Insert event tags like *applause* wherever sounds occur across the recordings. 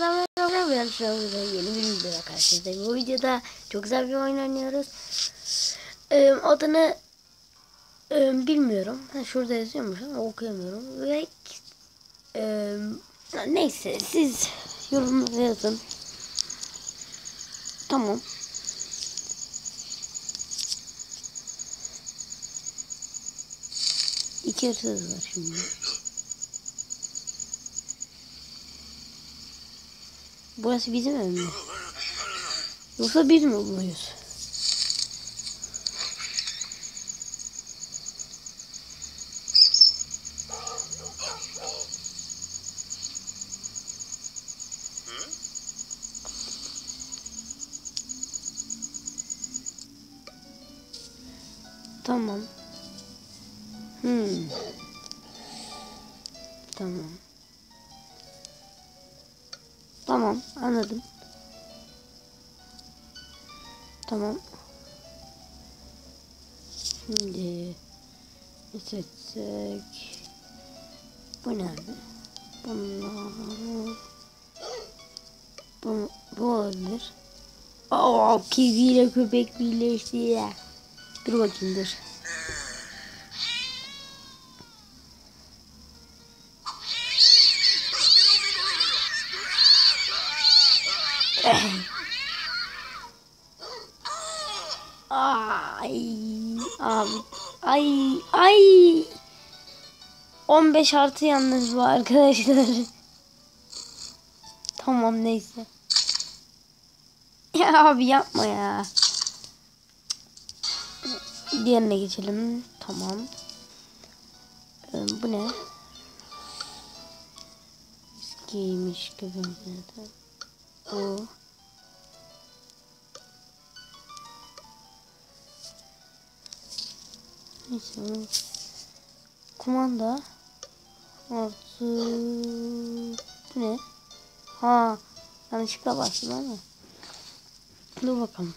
merhaba ben şu anda yeni bir videoda karşınızdayım. Bu videoda çok güzel bir oyun oynuyoruz. Ee, adını e, bilmiyorum. Ha, şurada yazıyormuş ama okuyamıyorum. Ve e, neyse siz yorumlara yazın. Tamam. İki hırsız var şimdi. Burası bizim ev mi? Yoksa biz mi buyuz? Tamam. Hmm. Tamam. Tamam anladım. Tamam. Şimdi ne seçsek? Bu nerede? Bunlar. Bu, bu olabilir. Aa, kediyle köpek birleşti ya. Dur bakayım dur. Ay abi ay ay 15 artı yalnız bu arkadaşlar. *laughs* tamam neyse. Ya abi yapma ya. Diğerine geçelim. Tamam. Ee, bu ne? Viskiymiş gibi. Bu. Neyse. Kumanda. Artı. Bu ne? Ha. Yanlışlıkla bastım ama. Dur bakalım.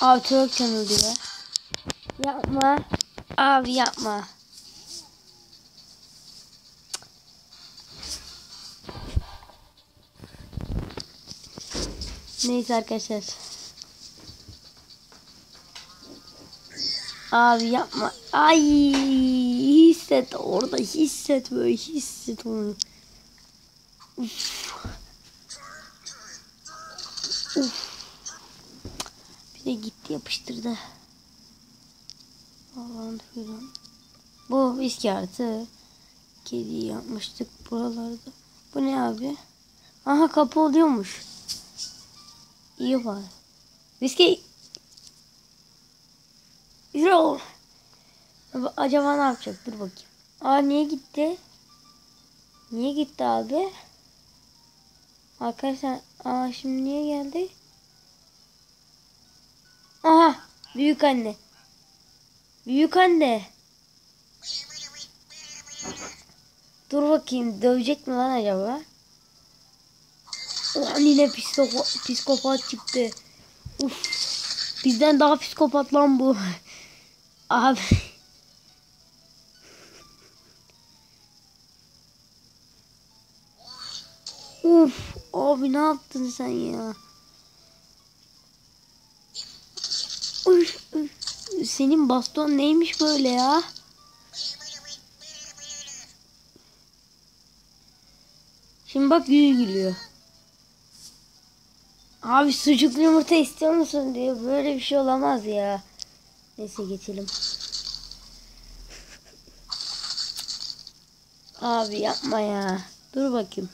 Abi çok yanıldı ya. Yapma. Abi yapma. Neyse arkadaşlar. Abi yapma. Ay hisset orada hisset böyle hisset onu. Uf. Uf. Bir de gitti yapıştırdı. Allah'ım filan. Bu viski artı. Kedi yapmıştık buralarda. Bu ne abi? Aha kapı oluyormuş. İyi var. Viski. Yürü. Acaba ne yapacak? Dur bakayım. Aa niye gitti? Niye gitti abi? Arkadaşlar aa şimdi niye geldi? Aha büyük anne. Büyük anne. Dur bakayım dövecek mi lan acaba? Oh yine psikopat, çıktı. Uf. Bizden daha psikopat lan bu. *laughs* Abi. Uf. Abi ne yaptın sen ya? Uf, uf. Senin baston neymiş böyle ya? Şimdi bak yüzü gülüyor. Abi sucuklu yumurta istiyor musun diyor. Böyle bir şey olamaz ya. Neyse geçelim. Abi yapma ya. Dur bakayım.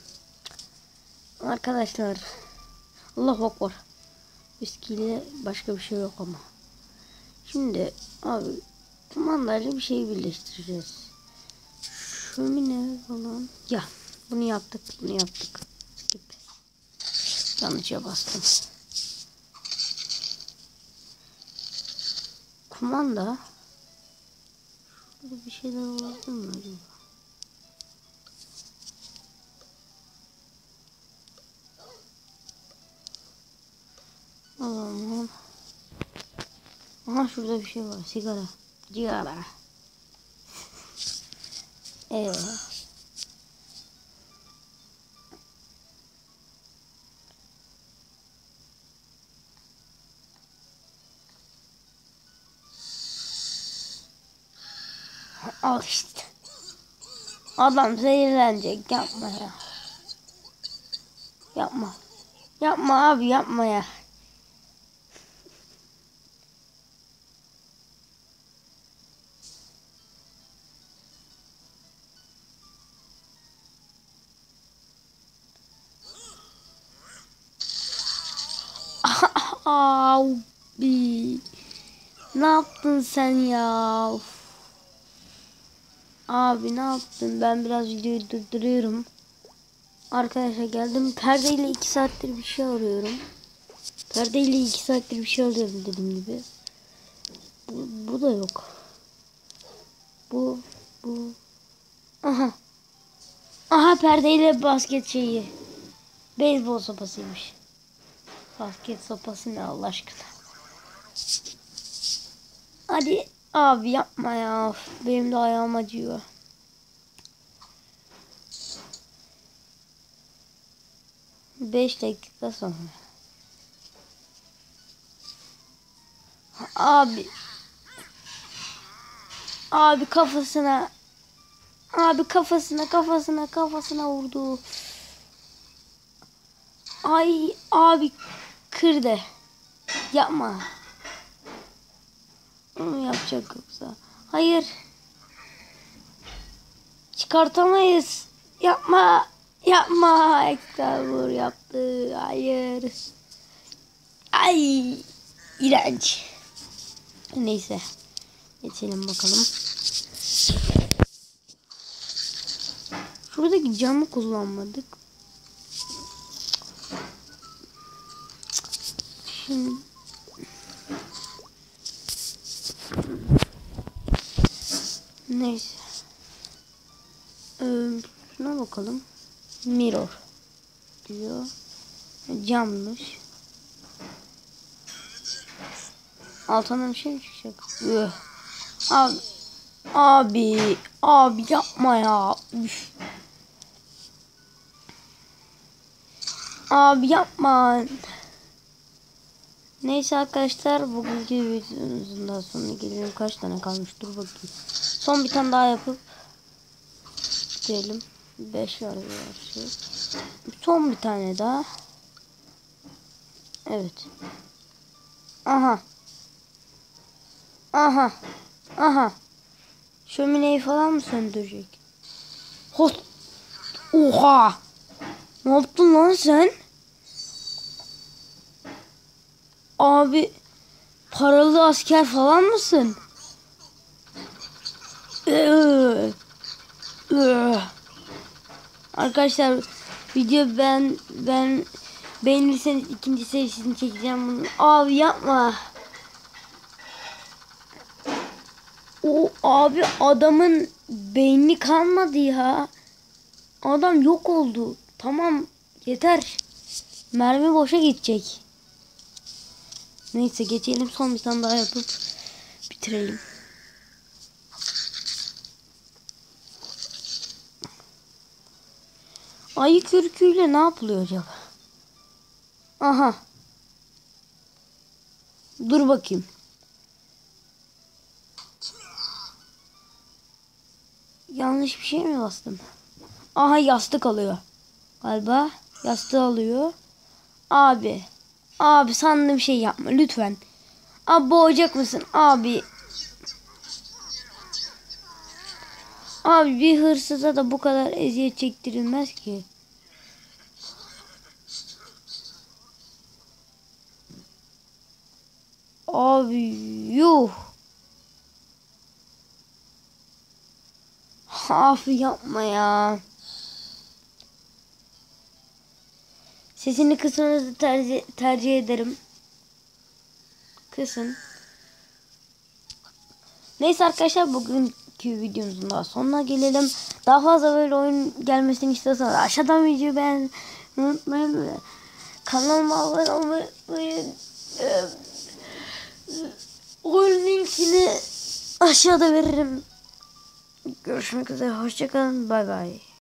Arkadaşlar. Allah akbar. Viskiyle başka bir şey yok ama. Şimdi abi kumandayla bir şey birleştireceğiz. Şömine falan. Ya bunu yaptık bunu yaptık. Yanlışa bastım. Kumanda. Şurada bir şeyler olabilir mi acaba? Allah'ım. Aha şurada bir şey var. Sigara. Sigara. *laughs* Evet. Al işte. Adam zehirlenecek. Yapma ya. Yapma. Yapma abi yapma ya. *laughs* Abi. Ne yaptın sen ya? Of. Abi ne yaptın? Ben biraz videoyu durduruyorum. Arkadaşlar geldim. Perdeyle 2 saattir bir şey arıyorum. Perdeyle 2 saattir bir şey arıyorum dediğim gibi. Bu, bu da yok. Bu bu. Aha. Aha perdeyle basket şeyi. Beyzbol sopasıymış. Basket sopası ne Allah aşkına. Hadi abi yapma ya. Benim de ayağım acıyor. Beş dakika sonra. Abi. Abi kafasına. Abi kafasına kafasına kafasına vurdu. Ay abi kırdı. Yapma. Onu yapacak yoksa. Hayır. Çıkartamayız. Yapma. Yapma. Vur yaptı. Hayır. Ay. İğrenç. Neyse. Geçelim bakalım. Şuradaki camı kullanmadık. Şimdi Neyse. Ee, şuna bakalım. Mirror diyor. Cammış. Altından bir şey mi çıkacak? Üh. Abi, abi, abi yapma ya. Üf. Abi yapma. Neyse arkadaşlar bugünkü videomuzun daha sonuna gelelim. Kaç tane kalmış dur bakayım. Son bir tane daha yapıp bitirelim. 5 var şey. Son bir tane daha. Evet. Aha. Aha. Aha. Şömineyi falan mı söndürecek? Hot. Oha. Ne yaptın lan sen? Abi paralı asker falan mısın? Ee, ee. Arkadaşlar video ben ben beğenirseniz ikinci serisini çekeceğim bunu. Abi yapma. O abi adamın beyni kalmadı ya. Adam yok oldu. Tamam yeter. Mermi boşa gidecek. Neyse geçelim son bir tane daha yapıp bitirelim. Ayı kürküyle ne yapılıyor acaba? Aha. Dur bakayım. Yanlış bir şey mi bastım? Aha yastık alıyor. Galiba yastığı alıyor. Abi. Abi sandım şey yapma lütfen. Abi boğacak mısın? Abi. Abi bir hırsıza da bu kadar eziyet çektirilmez ki. Abi yuh. Abi yapma ya. Sesini kısmanızı tercih, tercih ederim. Kısın. Neyse arkadaşlar bugünkü videomuzun daha sonuna gelelim. Daha fazla böyle oyun gelmesini istiyorsanız aşağıdan videoyu beğenmeyi unutmayın. Kanalıma abone olmayı Ee, oyun linkini aşağıda veririm. Görüşmek üzere. Hoşçakalın. Bay bay.